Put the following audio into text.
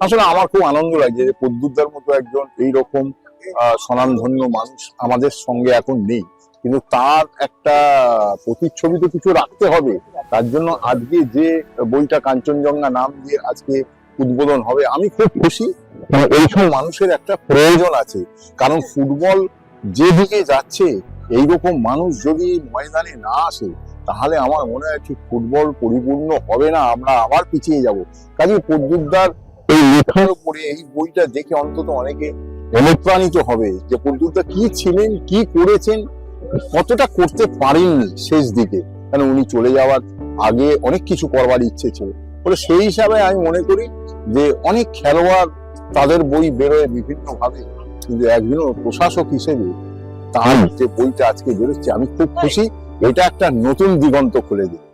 আসলে আমার খুব আনন্দ লাগছে যে পদ্মুদ্দার মতো একজন এইরকম স্বনামধন্য মানুষ আমাদের সঙ্গে এখন নেই। কিন্তু তার একটা প্রতিচ্ছবি তো কিছু রাখতে হবে। তার জন্য আজকে যে বইটা কাঞ্চনজঙ্ঘা নাম দিয়ে আজকে উদ্বোধন হবে, আমি খুব খুশি। এবং এইসব মানুষের একটা প্রয়োজন আছে। কারণ ফুটবল যেদিকে যাচ্ছে, এইরকম মানুষ যদি ময়দানে না আসে তাহলে আমার মনে হয় ঠিক ফুটবল পরিপূর্ণ হবে না, আমরা আবার পিছিয়ে যাব। কাজে পদ্মুদ্দার এই লেখার উপরে, এই বইটা দেখে অন্তত অনেকে অনুপ্রাণিত হবে যে পদ্মুদ্দার কি ছিলেন, কি করেছেন, কতটা করতে পারেননি শেষ দিকে। কারণ উনি চলে যাওয়ার আগে অনেক কিছু করবার ইচ্ছে ছিল। বলে সেই হিসাবে আমি মনে করি যে অনেক খেলোয়াড় তাদের বই বেরোয় বিভিন্ন ভাবে কিন্তু একজন প্রশাসক হিসেবে তার যে বইটা আজকে বেরোচ্ছে, আমি খুব খুশি। এটা একটা নতুন দিগন্ত খুলে দিই